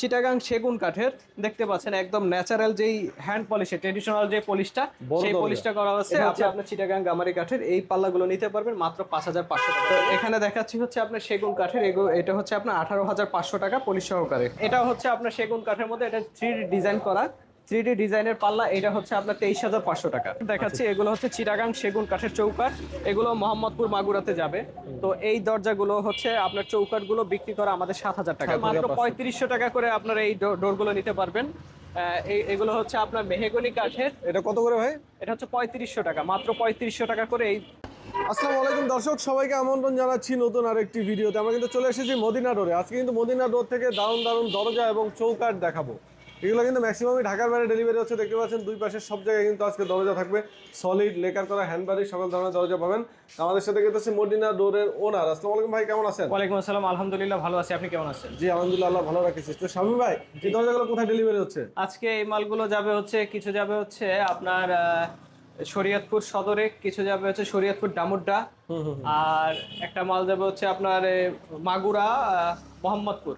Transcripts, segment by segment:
চিটাগাং সেগুন কাঠের দেখতে পাচ্ছেন একদম ন্যাচারাল যেই হ্যান্ড পলিশ ট্রেডিশনাল যে পলিশটা সেই পলিশটা করা হচ্ছে। আপনি আপনার চিটাগাং গামারি কাঠের এই পাল্লাগুলো নিতে পারবেন মাত্র পাঁচ হাজার পাঁচশো টাকা। এখানে দেখাচ্ছি হচ্ছে আপনার সেগুন কাঠের এটা হচ্ছে আপনার আঠারো হাজার পাঁচশো টাকা পলিশ সহকারে। এটা হচ্ছে আপনার সেগুন কাঠের মধ্যে এটা থ্রি ডিজাইন করা। থ্রি ডি ডিজাইনের পাল্লা এটা হচ্ছে আপনার তেইশ হাজার পাঁচশো টাকা। দেখাচ্ছি এগুলো হচ্ছে চিটাগাং সেগুন কাঠের চৌকাঠ। এগুলো মোহাম্মদপুর মাগুরাতে যাবে। তো এই দরজাগুলো হচ্ছে আপনার চৌকাঠগুলো বিক্রি করা আমাদের সাত হাজার টাকা। মাত্র পঁয়ত্রিশশো টাকা করে আপনার এই ডোরগুলো নিতে পারবেন। এই- এগুলো হচ্ছে আপনার মেহেগনি কাঠের। এটা কত করে ভাই? এটা হচ্ছে পঁয়ত্রিশশো টাকা। মাত্র পঁয়ত্রিশশো টাকা করে এই আসসালামু আলাইকুম দর্শক সবাইকে আমন্ত্রণ জানাচ্ছি নতুন আরেকটি ভিডিওতে। আমরা কিন্তু চলে এসেছি মদিনা রোডে। আজকে কিন্তু মদিনা রোড থেকে দারুণ দারুণ দরজা এবং চৌকাঠ দেখাবো। এগুলো কিন্তু ম্যাক্সিমামই ঢাকার বাইরে ডেলিভারি হচ্ছে দেখতে পাচ্ছেন দুই পাশের সব জায়গায় কিন্তু আজকে দরজা থাকবে। সলিড লেকার করা হ্যান্ডবাড়ি সকল ধরনের দরজা পাবেন। আমাদের সাথে কিন্তু আছে মদিনা রোডের ওনার আসসালামু আলাইকুম ভাই কেমন আছেন? ওয়ালাইকুম আসসালাম আলহামদুলিল্লাহ ভালো আছি। আপনি কেমন আছেন? জি আলহামদুলিল্লাহ আল্লাহ ভালো রাখিস তো স্বামী ভাই এই দরজাগুলো কোথায় ডেলিভারি হচ্ছে? আজকে এই মালগুলো যাবে হচ্ছে কিছু যাবে হচ্ছে আপনার শরীয়তপুর সদরে কিছু যাবে হচ্ছে শরীয়তপুর ডামুড্ডা আর একটা মাল যাবে হচ্ছে আপনার মাগুরা মোহাম্মদপুর।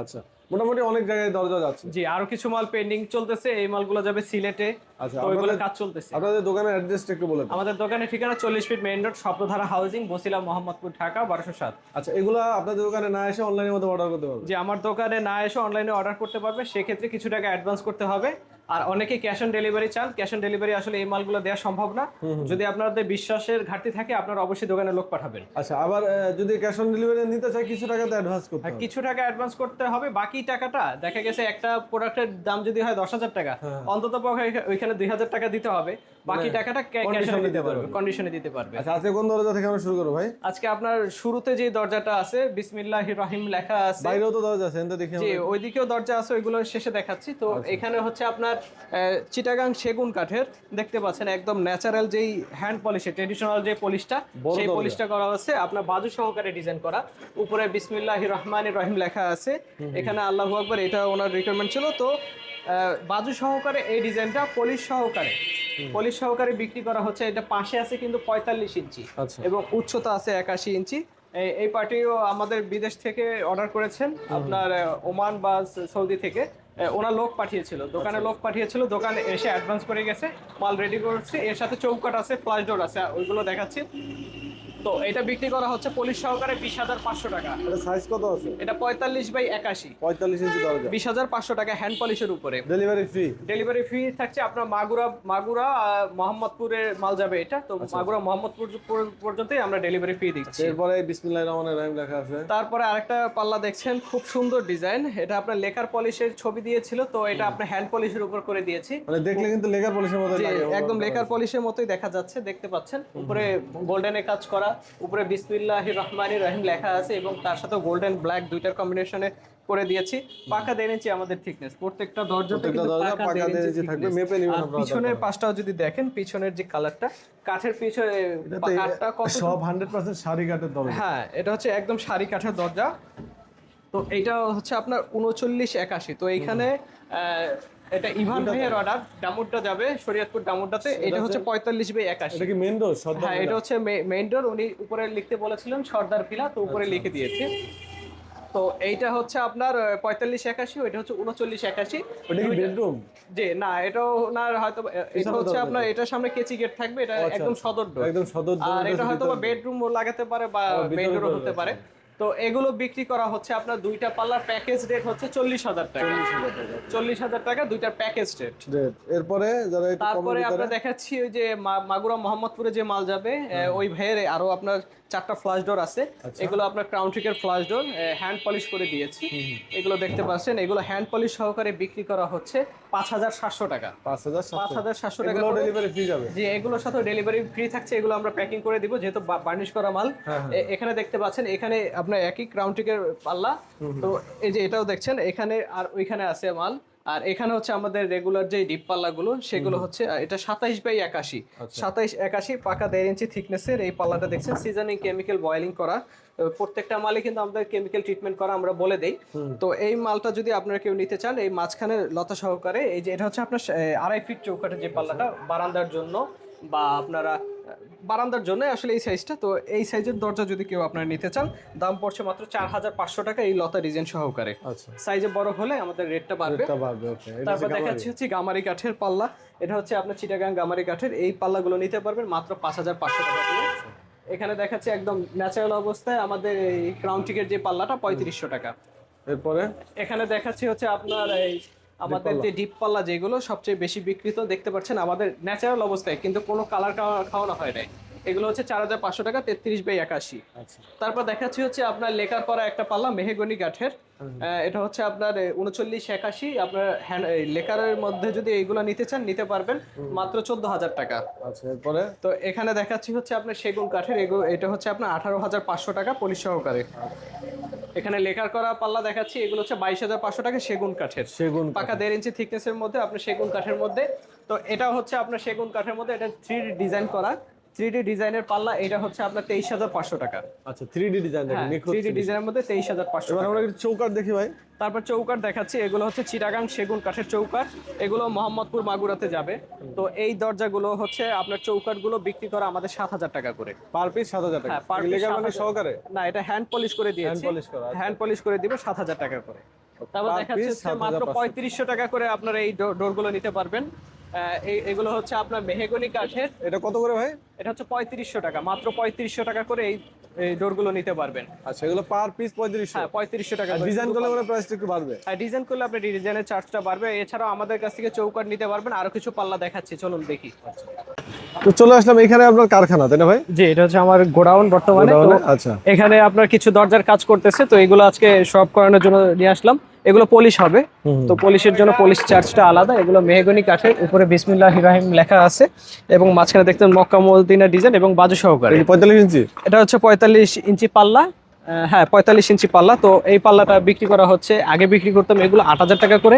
আচ্ছা। মোটামুটি অনেক জায়গায় দরজা যাচ্ছে। জি আরও কিছু মাল পেন্ডিং চলতেছে এই মালগুলো যাবে সিলেটে। আচ্ছা, ওইগুলো কাজ চলতেছে। আপনাদের দোকানের অ্যাড্রেসটা একটু বলে আমাদের দোকানের ঠিকানা চল্লিশ feet main road Swapnadhara housing Bosila Mohammadpur Dhaka বারোশো সাত। আচ্ছা এগুলো আপনাদের দোকানে না এসে অনলাইনের মধ্যে অর্ডার করতে পারবে? জি আমার দোকানে না এসে অনলাইনে অর্ডার করতে পারবে। সেক্ষেত্রে কিছু টাকা অ্যাডভান্স করতে হবে। আর অনেকে ক্যাশ অন ডেলিভারি চান। ক্যাশ অন ডেলিভারি আসলে এই মালগুলো দেওয়া সম্ভব না। যদি আপনাদের বিশ্বাসের ঘাটতি থাকে আপনারা অবশ্যই দোকানে লোক পাঠাবেন। আচ্ছা আবার যদি ক্যাশ অন ডেলিভারি নিতে চাই কিছু টাকা তো অ্যাডভান্স করতে হবে। কিছু টাকা অ্যাডভান্স করতে হবে। বাকি টাকাটা দেখা গেছে একটা প্রোডাক্টের দাম যদি হয় দশ হাজার টাকা অন্তত পক্ষে ওইখানে দুই হাজার টাকা দিতে হবে। বাকি টাকাটা ক্যাশ condition-এ দিতে পারবে কন্ডিশনে দিতে পারবে। আচ্ছা আজকে কোন দরজা থেকে আমরা শুরু করব ভাই? আজকে আপনার শুরুতে যে দরজাটা আছে বিসমিল্লাহ রহিম লেখা আছে। বাইরেও তো দরজা আছে এনতে দেখি জি ওইদিকেও দরজা আছে ওইগুলো শেষে দেখাচ্ছি। তো এখানে হচ্ছে আপনার চিটাগাং সেগুন কাঠের দেখতে পাচ্ছেন একদম ন্যাচারাল যেই হ্যান্ড পলিশে ট্রেডিশনাল যে পলিশটা সেই। পলিশটা করা হচ্ছে আপনার বাজু সহকারে ডিজাইন করা। উপরে বিসমিল্লাহ রহমান রহিম লেখা আছে। এখানে আল্লাহ আকবর এটা ওনার রিকোয়ারমেন্ট ছিল। তো বাজু সহকারে এই ডিজাইনটা পলিশ সহকারে। পলিশ সহকারে বিক্রি করা হচ্ছে। এটা পাশে আছে কিন্তু পঁয়তাল্লিশ ইঞ্চি। আচ্ছা। এবং উচ্চতা আছে একাশি ইঞ্চি। এই- পার্টিও আমাদের বিদেশ থেকে অর্ডার করেছেন আপনার ওমান বা সৌদি থেকে। ওনার লোক পাঠিয়েছিল। দোকানে লোক পাঠিয়েছিল। দোকানে এসে অ্যাডভান্স করে গেছে। মাল রেডি করছে। এর সাথে চৌকাট আছে ফ্লাশ ডোর আছে। ওইগুলো দেখাচ্ছি। তো এটা বিক্রি করা হচ্ছে পুলিশ সহকারে বিশ হাজার পাঁচশো টাকা। এটা সাইজ কত আছে? এটা পঁয়তাল্লিশ বাই একাশি। পঁয়তাল্লিশ ইঞ্চি দরজা। বিশ হাজার পাঁচশো টাকা হ্যান্ড পলিশের উপরে। ডেলিভারি ফ্রি ডেলিভারি ফি থাকছে আপনার মাগুরা মাগুরা মোহাম্মদপুরের মাল যাবে এটা। তো মাগুরা মোহাম্মদপুর পর্যন্তই আমরা ডেলিভারি ফি দিচ্ছি। এরপরে বিসমিল্লাহ রহমানের রহিম লেখা আছে। তারপরে আরেকটা পাল্লা দেখছেন খুব সুন্দর ডিজাইন এটা আপনার লেখার পলিশের ছবি দিয়েছিল তো এটা আপনার হ্যান্ড পলিশের উপর করে দিয়েছি। মানে দেখলে কিন্তু লেকার পলিশের মতো লাগে। একদম লেখার পলিশের মতোই দেখা যাচ্ছে দেখতে পাচ্ছেন। উপরে গোল্ডেনে কাজ করা। উপরে বিসমিল্লাহ রহমানি রহিম লেখা আছে এবং তার সাথে গোল্ডেন ব্ল্যাক দুইটার কম্বিনেশনে করে দিয়েছি। পাকা দেড় ইঞ্চি আমাদের থিকনেস প্রত্যেকটা দরজাতে পাকা দেড় ইঞ্চি থাকবে, মেপে নিবেন আপনারা পিছনের পাশটাও যদি দেখেন পিছনের যে কালারটা কাঠের পিছনে কাঠটা কত সব হান্ড্রেড পার্সেন্ট শাড়ি কাঠের দরজা। হ্যাঁ এটা হচ্ছে একদম সারি কাঠের দরজা। তো এটা হচ্ছে আপনার উনচল্লিশ একাশি। তো এইখানে আহ, এটা ইভান ভাইয়ের অর্ডার ডামুরটা যাবে শরীয়তপুর ডামুরটাতে এটা হচ্ছে পঁয়তাল্লিশ বাই একাশি। এটা কি মেন ডোর হ্যাঁ এটা হচ্ছে মেইন ডোর উনি উপরে লিখতে বলেছিলেন সর্দার পিলা তো উপরে আচ্ছা। লিখে দিয়েছে। তো এইটা হচ্ছে আপনার পঁয়তাল্লিশ একাশি ওইটা হচ্ছে উনচল্লিশ একাশি। ওটা কি বেডরুম জি না এটাও ওনার হয়তো এটা হচ্ছে আপনার এটার সামনে কেচি গেট থাকবে এটা আচ্ছা, একদম। সদর ডোর একদম সদর আর এটা এটা হয়তো ভিতরে। বেডরুম লাগাতে পারে বা মেইন ডোরও হতে পারে। তো এগুলো বিক্রি করা হচ্ছে আপনার দুইটা পাল্লার প্যাকেজ রেট হচ্ছে চল্লিশ হাজার টাকা। চল্লিশ হাজার টাকা দুইটার প্যাকেজ রেট। এরপরে তারপরে আমরা দেখাচ্ছি ওই যে মাগুরা মোহাম্মদপুরে যে মাল যাবে ওই ভাইয়ের আরও আপনার চারটা ফ্লাশ ডোর আছে। আচ্ছা। এগুলো আপনার ক্রাউন ট্রিকের ফ্লাশ ডোর হ্যান্ড পলিশ করে দিয়েছি। এগুলো দেখতে পাচ্ছেন এগুলো হ্যান্ড পলিশ সহকারে বিক্রি করা হচ্ছে পাঁচ হাজার সাতশো টাকা। পাঁচ হাজার পাঁচ হাজার সাতশো টাকা এগুলো ডেলিভারি ফ্রি যাবে। যে এগুলোর সাথে ডেলিভারি ফ্রি থাকছে এগুলো আমরা প্যাকিং করে দিব যেহেতু বার্নিশ করা মাল। হ্যাঁ, এখানে দেখতে পাচ্ছেন এখানে আপনার একই ক্রাউন্টিকের পাল্লা। তো এই যে এটাও দেখছেন এখানে আর ওইখানে আছে মাল। আর এখানে হচ্ছে আমাদের রেগুলার যে ডিপ পাল্লাগুলো সেগুলো হচ্ছে এটা সাতাইশ বাই একাশি। আচ্ছা। সাতাইশ একাশি পাকা দেড় ইঞ্চি থিকনেসের এই পাল্লাটা দেখছেন সিজনিং কেমিক্যাল বয়েলিং করা। প্রত্যেকটা মালে কিন্তু আমাদের কেমিক্যাল ট্রিটমেন্ট করা আমরা বলে দেই। তো এই মালটা যদি আপনারা কেউ নিতে চান এই মাঝখানে লতা সহকারে এই যে এটা হচ্ছে আপনার আড়াই ফিট চৌকাঠের যে পাল্লাটা বারান্দার জন্য বা আপনারা বারান্দার জন্য আসলে এই সাইজটা তো এই সাইজের দরজা যদি কেউ আপনারা নিতে চান দাম পড়ছে মাত্র চার হাজার পাঁচশো টাকা এই লতা ডিজাইন সহকারে। আচ্ছা। সাইজে বড় হলে আমাদের রেটটা বাড়বে। তারপর দেখাচ্ছি হচ্ছে গামারি কাঠের পাল্লা। এটা হচ্ছে আপনার চিটাগাং গামারি কাঠের। এই পাল্লাগুলো নিতে পারবেন মাত্র পাঁচ হাজার পাঁচশো টাকা দিয়ে। এখানে দেখাচ্ছি একদম ন্যাচারাল অবস্থায় আমাদের এই ক্রাউন টিকের যে পাল্লাটা পঁয়ত্রিশশো টাকা। এরপরে? এখানে দেখাচ্ছি হচ্ছে আপনার এই আমাদের যে ডিপ পাল্লা যেগুলো সবচেয়ে বেশি বিক্রিত দেখতে পাচ্ছেন আমাদের ন্যাচারাল অবস্থায় কিন্তু কোনো কালার খাওয়ানো হয় নাই। এগুলো হচ্ছে চার হাজার পাঁচশো টাকা তেত্রিশ বাই একাশি। আচ্ছা। তারপর দেখাচ্ছি হচ্ছে আপনার লেকার করা একটা পাল্লা মেহেগনি কাঠের। এটা হচ্ছে আপনার উনচল্লিশ একাশি। আপনার হ্যান্ড লেকারের মধ্যে যদি এইগুলো নিতে চান নিতে পারবেন। মাত্র চোদ্দ হাজার টাকা। আচ্ছা এরপরে? তো এখানে দেখাচ্ছি হচ্ছে আপনার সেগুন কাঠের। এটা হচ্ছে আপনার আঠারো হাজার পাঁচশো টাকা পলিশ সহকারে। এখানে লেখার করা পাল্লা দেখাচ্ছি এগুলো হচ্ছে বাইশ হাজার পাঁচশো টাকা সেগুন কাঠের। সেগুন পাকা দেড় ইঞ্চি থিকনেসের মধ্যে আপনার সেগুন কাঠের মধ্যে। তো এটা হচ্ছে আপনার সেগুন কাঠের মধ্যে এটা থ্রি ডিজাইন করা। থ্রি ডি ডিজাইনের পাল্লা এটা হচ্ছে আপনার তেইশ হাজার পাঁচশো টাকা। আচ্ছা থ্রি ডি ডিজাইন দেখেন থ্রি ডি ডিজাইনের মধ্যে তেইশ হাজার পাঁচশো আমরা একটু চৌকাট দেখি ভাই। তারপর চৌকাট দেখাচ্ছি এগুলো হচ্ছে চিটাগাং সেগুন কাঠের চৌকাট এগুলো মোহাম্মদপুর মাগুরাতে যাবে। তো এই দরজাগুলো হচ্ছে আপনার চৌকাটগুলো বিক্রি করা আমাদের সাত হাজার টাকা করে। পার পিস সাত হাজার টাকা। হ্যাঁ, piece লেগার মানে সহকারে? না এটা হ্যান্ড পলিশ করে দিয়েছি। হ্যান্ড পলিশ করা আচ্ছা। করে দিবে সাত হাজার টাকা করে। তারপর হচ্ছে 7,500 মাত্র পঁয়ত্রিশশো টাকা করে আপনার এই ডোরগুলো নিতে পারবেন। এগুলো হচ্ছে আপনার মেহেগনি কাঠের। এটা কত করে ভাই? এটা হচ্ছে পঁয়ত্রিশশো টাকা মাত্র পঁয়ত্রিশশো টাকা করে এই এই ডোরগুলো নিতে পারবেন। আচ্ছা এগুলো পার পিস পঁয়ত্রিশশো। হ্যাঁ পঁয়ত্রিশশো টাকা ডিজাইন করলে মানে প্রাইসটা একটু বাড়বে। আর ডিজাইন করলে আপনার ডিজাইনের চার্জটা বাড়বে। এছাড়াও আমাদের কাছ থেকে চৌকাট নিতে পারবেন আরও কিছু পাল্লা দেখাচ্ছি চলুন দেখি। তো চলে আসলাম এখানে আপনার কারখানা তাই না ভাই? জি এটা হচ্ছে আমার গোডাউন বর্তমানে। আচ্ছা। এখানে আপনার কিছু দরজার কাজ করতেছে তো এগুলো আজকে সব করানোর জন্য নিয়ে আসলাম। এগুলো পলিশ হবে। তো পলিশের জন্য পলিশ চার্জটা আলাদা এগুলো মেহগনি কাঠের উপরে বিসমিল্লাহ ইব্রাহিম লেখা আছে এবং মাঝখানে দেখতেন মক্কা মদিনা ডিজাইন এবং বাজু সহকারে। পঁয়তাল্লিশ ইঞ্চি? এটা হচ্ছে পঁয়তাল্লিশ ইঞ্চি পাল্লা। হ্যাঁ পঁয়তাল্লিশ ইঞ্চি পাল্লা। তো এই পাল্লাটা বিক্রি করা হচ্ছে আগে বিক্রি করতাম এগুলো আট হাজার টাকা করে।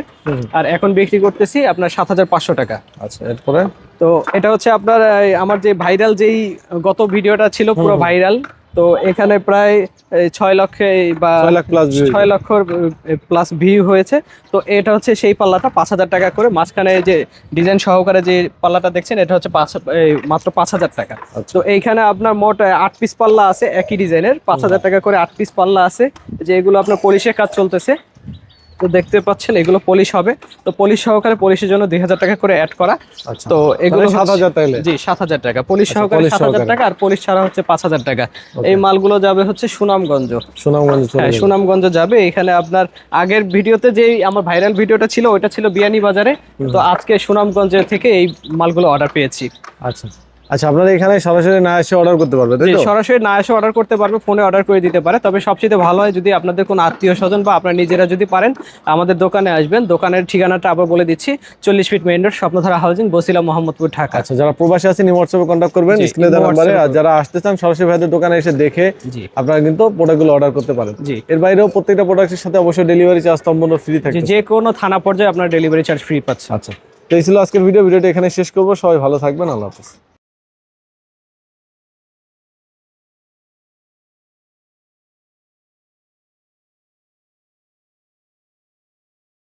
আর এখন বিক্রি করতেছি আপনার সাত হাজার পাঁচশো টাকা। আচ্ছা এরপরে? তো এটা হচ্ছে আপনার আমার যে ভাইরাল যেই গত ভিডিওটা ছিল পুরো ভাইরাল তো এখানে প্রায় এই, ছয় লক্ষে বা ছয় লক্ষ প্লাস ভিউ হয়েছে। তো এটা হচ্ছে সেই পাল্লাটা পাঁচ হাজার টাকা করে। মাঝখানে যে ডিজাইন সহকারে যে পাল্লাটা দেখছেন এটা হচ্ছে পাঁচ মাত্র পাঁচ হাজার টাকা। আচ্ছা। তো এইখানে আপনার মোট আট পিস পাল্লা আছে একই ডিজাইনের পাঁচ হাজার টাকা করে আট পিস পাল্লা আছে। যে এগুলো আপনার পলিশের কাজ চলতেছে। তো দেখতে পাচ্ছেন এগুলো পলিশ হবে। তো পলিশ সহকারে পলিশের জন্য দুই হাজার টাকা করে অ্যাড করা। আচ্ছা। তো এগুলো সাত হাজার জি সাত হাজার টাকা। পুলিশ আচ্ছা, সহকারে সাত হাজার টাকা আর পুলিশ ছাড়া হচ্ছে পাঁচ হাজার টাকা। এই মালগুলো যাবে হচ্ছে সুনামগঞ্জ। সুনামগঞ্জ হ্যাঁ সুনামগঞ্জ যাবে। এখানে আপনার আগের ভিডিওতে যে আমার ভাইরাল ভিডিওটা ছিল ওইটা ছিল বিয়ানি বাজারে তো আজকে সুনামগঞ্জ থেকে এই মালগুলো অর্ডার পেয়েছি। আচ্ছা। আচ্ছা আপনারা এখানে সরাসরি না এসে অর্ডার করতে পারবে তাই তো? সরাসরি না এসে অর্ডার করতে পারবে ফোনে অর্ডার করে দিতে পারে। তবে সবচেয়ে ভালো হয় যদি আপনাদের কোনো আত্মীয় স্বজন বা আপনার নিজেরা যদি পারেন আমাদের দোকানে আসবেন। দোকানের ঠিকানাটা আবার বলে দিচ্ছি চল্লিশ feet main road Swapnadhara housing Bosila Mohammadpur Dhaka. আচ্ছা যারা প্রবাসী আছেন হোয়াটসঅ্যাপে কন্ট্যাক্ট করবেন স্ক্রিনে দেওয়া নাম্বারে। আর যারা আসতে চান সরাসরি ভাইদের দোকানে এসে দেখে আপনারা কিন্তু প্রোডাক্টগুলো অর্ডার করতে পারেন। জি। এর বাইরেও প্রত্যেকটা প্রোডাক্টের সাথে অবশ্যই ডেলিভারি চার্জ সম্পূর্ণ ফ্রি থাকে যে কোনো থানা পর্যায়ে আপনার ডেলিভারি চার্জ ফ্রি পাচ্ছেন। আচ্ছা। তো এই ছিল আজকের ভিডিও ভিডিওটা এখানে শেষ করব। সবাই ভালো থাকবেন আল্লাহ হাফিজ।